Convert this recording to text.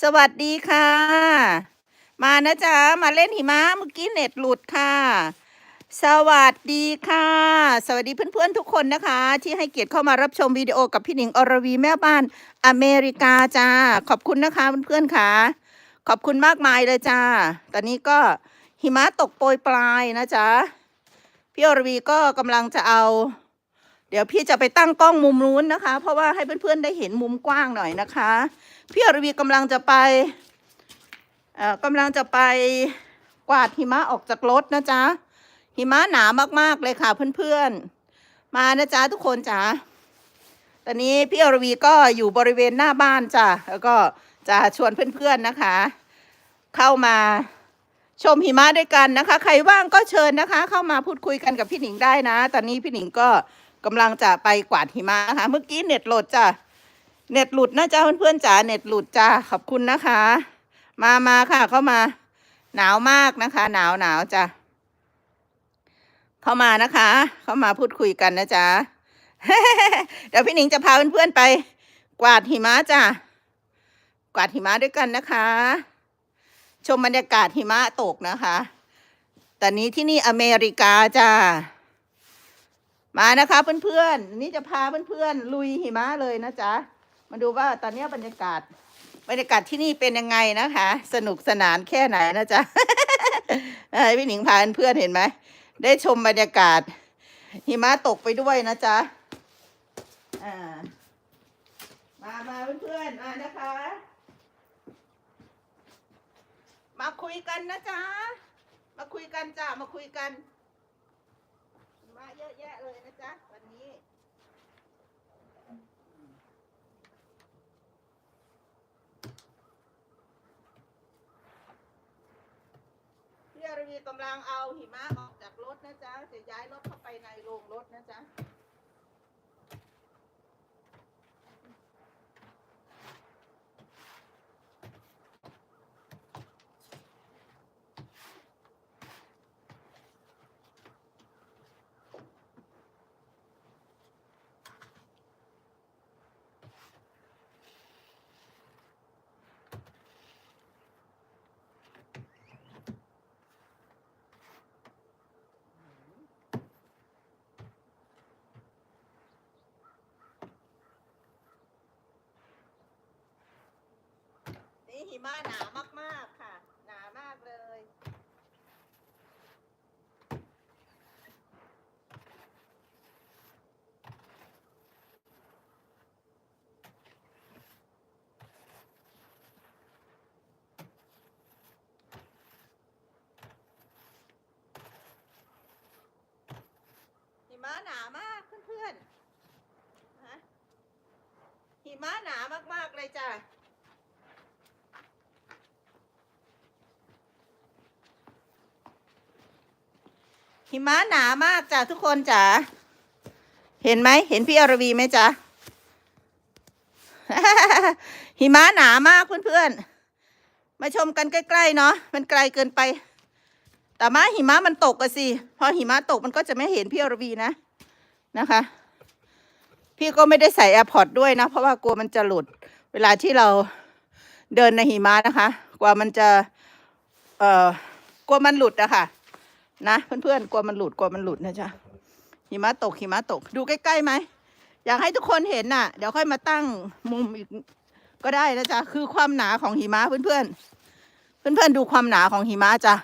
สวัสดีค่ะ มานะจ๊ะ มาเล่นหิมะเมื่อกี้เน็ตหลุดค่ะ สวัสดีค่ะ สวัสดีเพื่อนๆทุกคนนะคะ ที่ให้เกียรติเข้ามารับชมวิดีโอกับพี่หนิงอรวีแม่บ้านอเมริกาจ้า ขอบคุณนะคะเพื่อนๆค่ะ ขอบคุณมากมายเลยจ้า ตอนนี้ก็หิมะตกโปรยปลายนะจ๊ะ พี่อรวีก็กำลังจะเอา เดี๋ยวพี่จะไปตั้งกล้องมุมนู้นนะคะ เพราะว่าให้เพื่อนๆได้เห็นมุมกว้างหน่อยนะคะ พี่อรวีกำลังจะไปเอ่อกำลังจะไปกวาดหิมะออกจากรถนะจ๊ะหิมะหนามากๆเลยค่ะเพื่อนๆ มานะจ๊ะทุกคนจ๋าตอนนี้พี่อรวีก็อยู่บริเวณหน้าบ้านจ้ะแล้วก็จะชวนเพื่อนๆนะคะ เข้ามาชมหิมะด้วยกันนะคะ ใครว่างก็เชิญนะคะ เข้ามาพูดคุยกันกับพี่หนิงได้นะ ตอนนี้พี่หนิงก็ กำลังจะไปกวาดหิมะนะคะเมื่อกี้เน็ตโหลดจ้ะเน็ตหลุดนะจ๊ะเพื่อนๆจ๋าเน็ตหลุดจ้าขอบคุณนะคะ มามาค่ะ เข้ามา หนาวมากนะคะ หนาวหนาวจ้ะเข้ามานะคะ เข้ามาพูดคุยกันนะจ๊ะเดี๋ยวพี่หนิงจะพาเพื่อนๆไป กวาดหิมะจ้ะกวาดหิมะด้วยกันนะคะ ชมบรรยากาศหิมะตกนะคะ แตอนนี้ที่นี่อเมริกาจ้า มานะคะเพื่อนๆนี่จะพาเพื่อนๆลุยหิมะเลยนะจ๊ะ มาดูว่าตอนนี้บรรยากาศ บรรยากาศที่นี่เป็นยังไงนะคะ สนุกสนานแค่ไหนนะจ๊ะเอ้ยพี่หนิงพาเพื่อนๆเห็นไหมได้ชมบรรยากาศ หิมะตกไปด้วยนะจ๊ะอ่ามามาเพื่อนๆมานะคะ มาคุยกันนะจ๊ะมาคุยกันจ้ะมาคุยกัน เยอะแยะเลยนะจ๊ะ วันนี้ พี่อรวีกำลังเอาหิมะออกจากรถนะจ๊ะ จะย้ายรถเข้าไปในโรงรถนะจ๊ะ มะหนามากๆค่ะ หนามากเลย หิมะหนามากเพื่อนๆ ฮะ หิมะหนามากๆเลยจ้ะ หิมะหนามากจ้ะทุกคนจ๋าเห็นไหมเห็นพี่อรวีไหมจ๊ะหิมะหนามากเพื่อนๆมาชมกันใกล้ๆเนาะมันไกลเกินไป แต่มาหิมะมันตกอะสิพอหิมะตกมันก็จะไม่เห็นพี่อรวีนะนะคะ พี่ก็ไม่ได้ใส่แอร์พอร์ตด้วยนะเพราะว่ากลัวมันจะหลุด เวลาที่เราเดินในหิมะนะคะ กว่ามันจะ เอ่อกลัวมันหลุดอะค่ะ นะเพื่อนๆกลัวมันหลุดกลัวมันหลุดนะจ๊ะหิมะตกหิมะตก ดูใกล้ๆไหมอยากให้ทุกคนเห็นน่ะ เดี๋ยวค่อยมาตั้งมุมอีกก็ได้นะจ๊ะคือความหนาของหิมะเพื่อนๆเพื่อนๆดูความหนาของหิมะจ้ะ